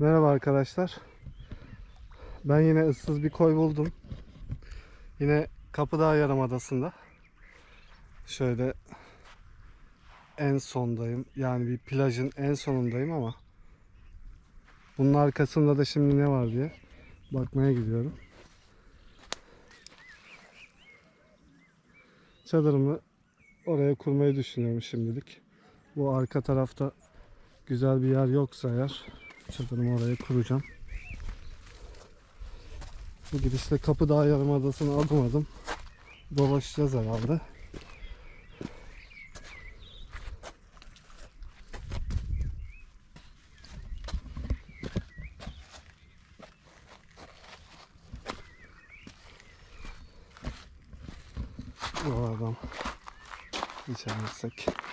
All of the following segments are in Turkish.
Merhaba arkadaşlar. Ben yine ıssız bir koy buldum. Yine Kapıdağ Yarımadası'nda. Şöyle en sondayım. Yani bir plajın en sonundayım ama bunun arkasında da şimdi ne var diye bakmaya gidiyorum. Çadırımı oraya kurmayı düşünüyorum şimdilik. Bu arka tarafta güzel bir yer yoksa eğer çadırımı oraya kuracağım. Bu gidişle Kapıdağ Yarımadası'na adım adım dolaşacağız herhalde. Buralardan geçemezsek.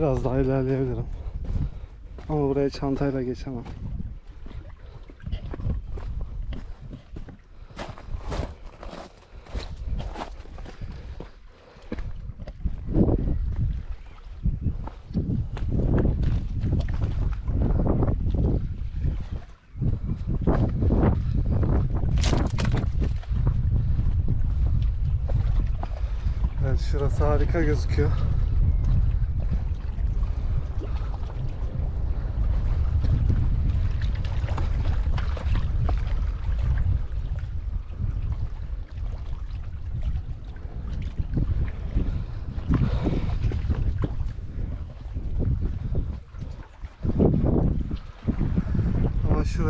Biraz daha ilerleyebilirim. Ama buraya çantayla geçemem. Evet şurası harika gözüküyor.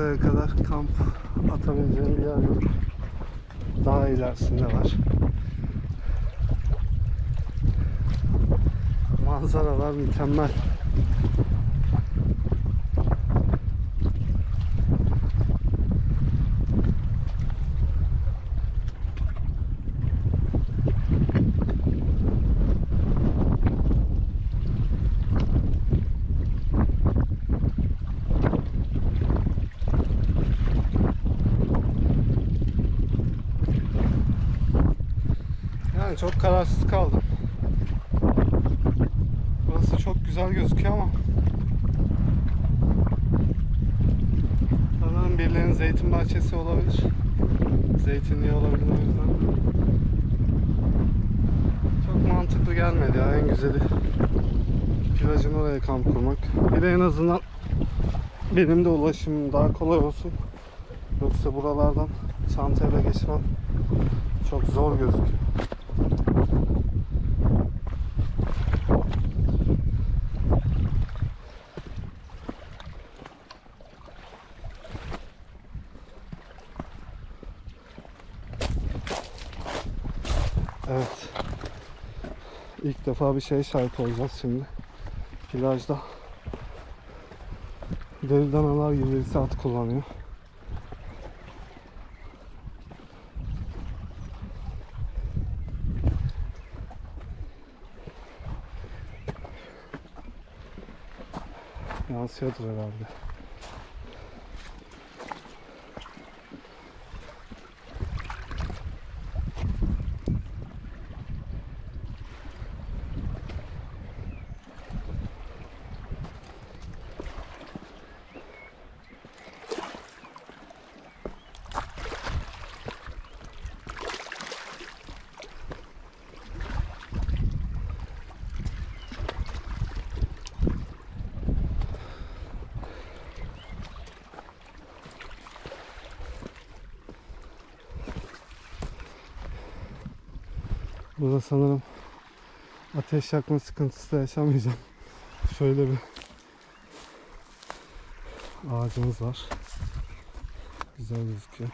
Ama şuraya kadar kamp atabileceğim yer yok. Daha ilerisinde var. Manzaralar mükemmel. Yani çok kararsız kaldım. Burası çok güzel gözüküyor ama Sanırım birilerinin zeytin bahçesi olabilir. Zeytinliği olabilir o yüzden. Çok mantıklı gelmedi ya en güzeli. Plajın oraya kamp kurmak. Bir de en azından benim de ulaşımım daha kolay olsun. Yoksa buralardan çantayla geçmem çok zor gözüküyor. Evet. İlk defa bir şeye şahit olacağız şimdi. Plajda. Deli danalar gibi birisi at kullanıyor. Yansıyordur herhalde. Sanırım ateş yakma sıkıntısı da yaşamayacağım. Şöyle bir ağacımız var. Güzel gözüküyor.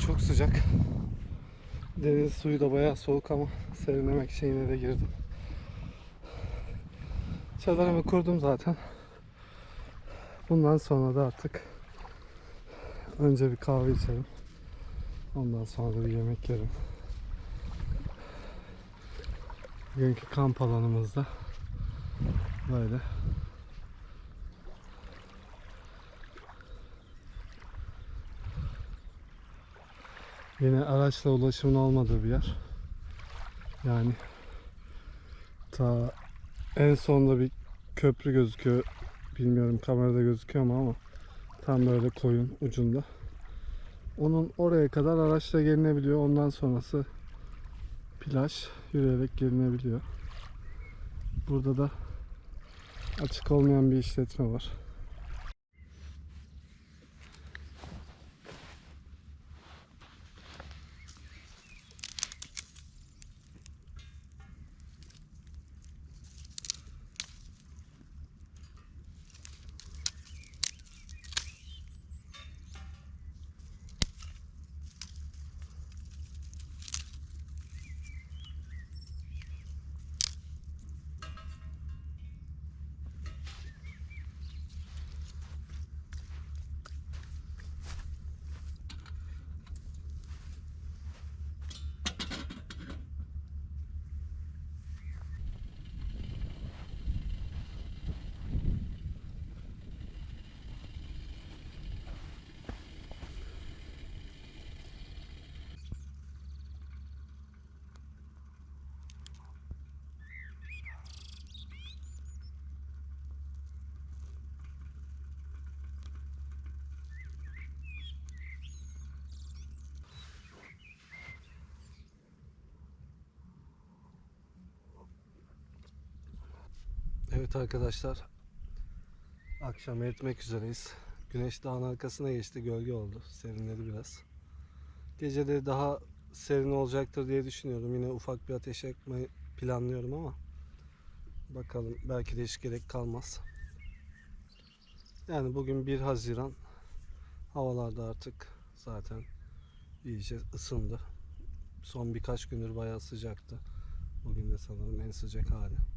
Çok sıcak. Deniz suyu da bayağı soğuk ama serinlemek için yine de girdim. Çadırımı kurdum zaten. Bundan sonra da artık önce bir kahve içerim. Ondan sonra da bir yemek yerim. Bugünkü kamp alanımızda böyle. Yine araçla ulaşımın olmadığı bir yer. Yani ta en sonda bir köprü gözüküyor. Bilmiyorum kamerada gözüküyor mu ama tam böyle koyun ucunda. Onun oraya kadar araçla gelinebiliyor. Ondan sonrası plaj yürüyerek gelinebiliyor. Burada da açık olmayan bir işletme var. Evet arkadaşlar. Akşam etmek üzereyiz. Güneş dağın arkasına geçti. Gölge oldu. Serinledi biraz. Gece de daha serin olacaktır diye düşünüyorum. Yine ufak bir ateş yakmayı planlıyorum ama bakalım belki de hiç gerek kalmaz. Yani bugün 1 Haziran havalarda artık zaten iyice ısındı. Son birkaç gündür bayağı sıcaktı. Bugün de sanırım en sıcak hali.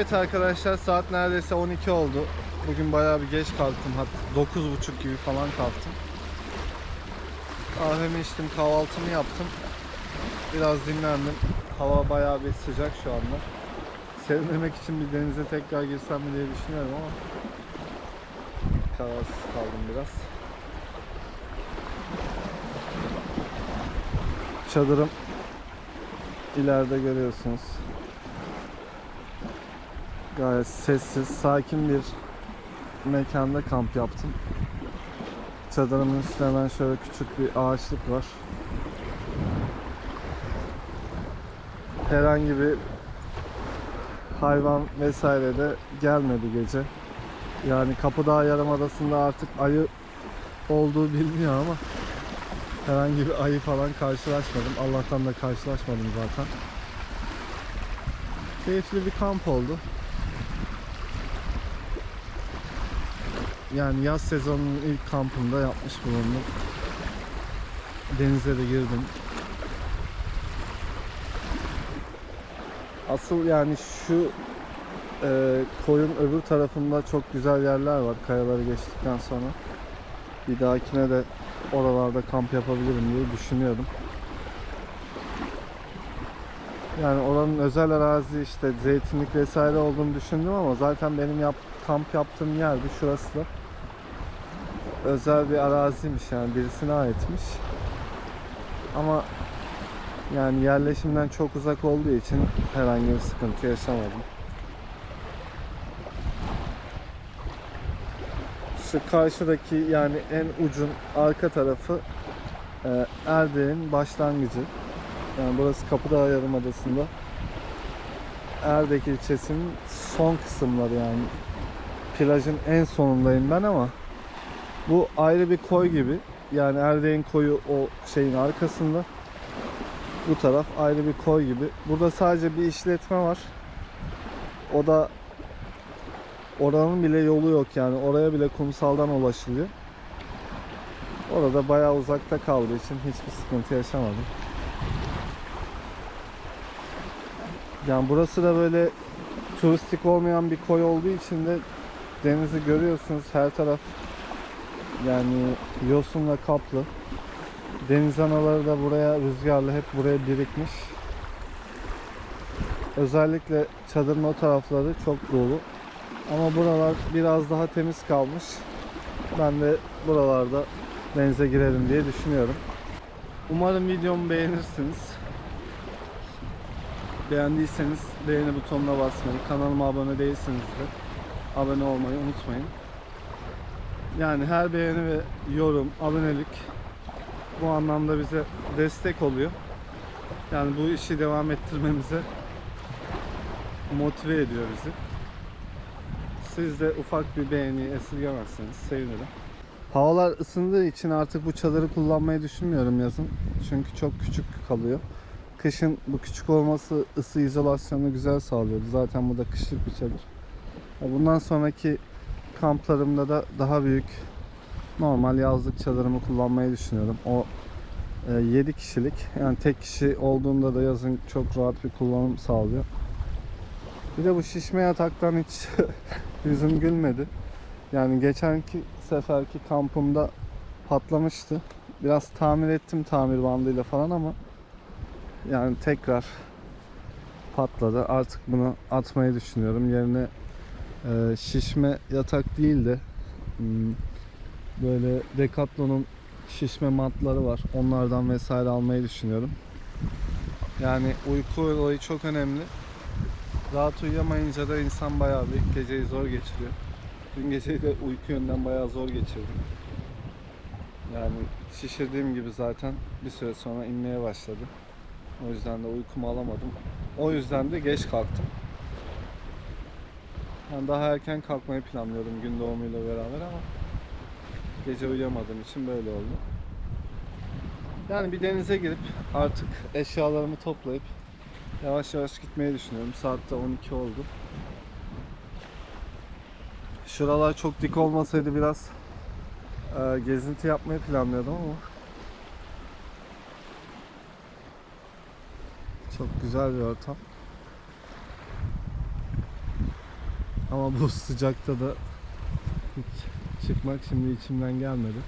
Evet arkadaşlar saat neredeyse 12 oldu. Bugün bayağı bir geç kalktım. Hatta 9.30 gibi falan kalktım. Kahvemi içtim, kahvaltımı yaptım. Biraz dinlendim. Hava bayağı bir sıcak şu anda. Serinlemek için bir denize tekrar girsem mi diye düşünüyorum ama kararsız kaldım biraz. Çadırım ileride görüyorsunuz. Gayet sessiz, sakin bir mekanda kamp yaptım. Çadırımın üstüne hemen şöyle küçük bir ağaçlık var. Herhangi bir hayvan vesaire de gelmedi gece. Yani Kapıdağ Yarımadası'nda artık ayı olduğu biliniyor ama herhangi bir ayı falan karşılaşmadım. Allah'tan da karşılaşmadım zaten. Keyifli bir kamp oldu. Yani yaz sezonunun ilk kampında yapmış bulundum. Denize de girdim. Asıl yani şu e, koyun öbür tarafında çok güzel yerler var kayaları geçtikten sonra. Bir dahakine de oralarda kamp yapabilirim diye düşünüyorum. Yani oranın özel arazi işte zeytinlik vesaire olduğunu düşündüm ama zaten benim yap, kamp yaptığım yerdi şurası da. Özel bir araziymiş yani birisine aitmiş. Ama yani yerleşimden çok uzak olduğu için herhangi bir sıkıntı yaşamadım. Şu karşıdaki yani en ucun arka tarafı e, Erdek'in başlangıcı. Yani burası Kapıdağ Yarımadası'nda. Erdek ilçesinin son kısımları yani. Plajın en sonundayım ben ama bu ayrı bir koy gibi. Yani Erdek'in koyu o şeyin arkasında. Bu taraf ayrı bir koy gibi. Burada sadece bir işletme var. O da oranın bile yolu yok yani. Oraya bile kumsaldan ulaşılıyor. Orada bayağı uzakta kaldığı için hiçbir sıkıntı yaşamadım. Yani burası da böyle turistik olmayan bir koy olduğu için de denizi görüyorsunuz her taraf yani yosunla kaplı. Deniz anaları da buraya rüzgarla hep buraya birikmiş. Özellikle çadırın o tarafları çok dolu. Ama buralar biraz daha temiz kalmış. Ben de buralarda denize girelim diye düşünüyorum. Umarım videomu beğenirsiniz. Beğendiyseniz beğeni butonuna basmayı, kanalıma abone değilseniz de abone olmayı unutmayın. Yani her beğeni ve yorum, abonelik bu anlamda bize destek oluyor. Yani bu işi devam ettirmemize motive ediyor bizi. Siz de ufak bir beğeni esirgemezseniz sevinirim. Havalar ısındığı için artık bu çadırı kullanmayı düşünmüyorum yazın. Çünkü çok küçük kalıyor. Kışın bu küçük olması ısı izolasyonunu güzel sağlıyordu. Zaten bu da kışlık bir çadır. Bundan sonraki kamplarımda da daha büyük normal yazlık çadırımı kullanmayı düşünüyorum. O 7 kişilik yani tek kişi olduğunda da yazın çok rahat bir kullanım sağlıyor. Bir de bu şişme yataktan hiç yüzüm gülmedi. Yani geçenki seferki kampımda patlamıştı. Biraz tamir ettim tamir bandıyla falan ama yani tekrar patladı. Artık bunu atmayı düşünüyorum. Yerine e, şişme yatak değil de hmm, böyle Decathlon'un şişme matları var. Onlardan vesaire almayı düşünüyorum. Yani uyku olayı çok önemli. Rahat uyuyamayınca da insan bayağı bir geceyi zor geçiriyor. Dün geceyi de uyku yönden bayağı zor geçirdim. Yani şişirdiğim gibi zaten bir süre sonra inmeye başladı. O yüzden de uykumu alamadım. O yüzden de geç kalktım. Yani daha erken kalkmayı planlıyordum gün doğumuyla beraber ama gece uyuyamadığım için böyle oldu. Yani bir denize girip artık eşyalarımı toplayıp yavaş yavaş gitmeyi düşünüyorum. Saatte 12 oldu. Şuralar çok dik olmasaydı biraz e, gezinti yapmayı planlıyordum ama çok güzel bir ortam. Ama bu sıcakta da hiç çıkmak şimdi içimden gelmedi.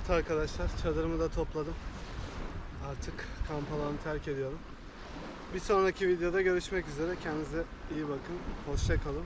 Evet arkadaşlar çadırımı da topladım. Artık kamp alanını terk ediyorum. Bir sonraki videoda görüşmek üzere. Kendinize iyi bakın. Hoşça kalın.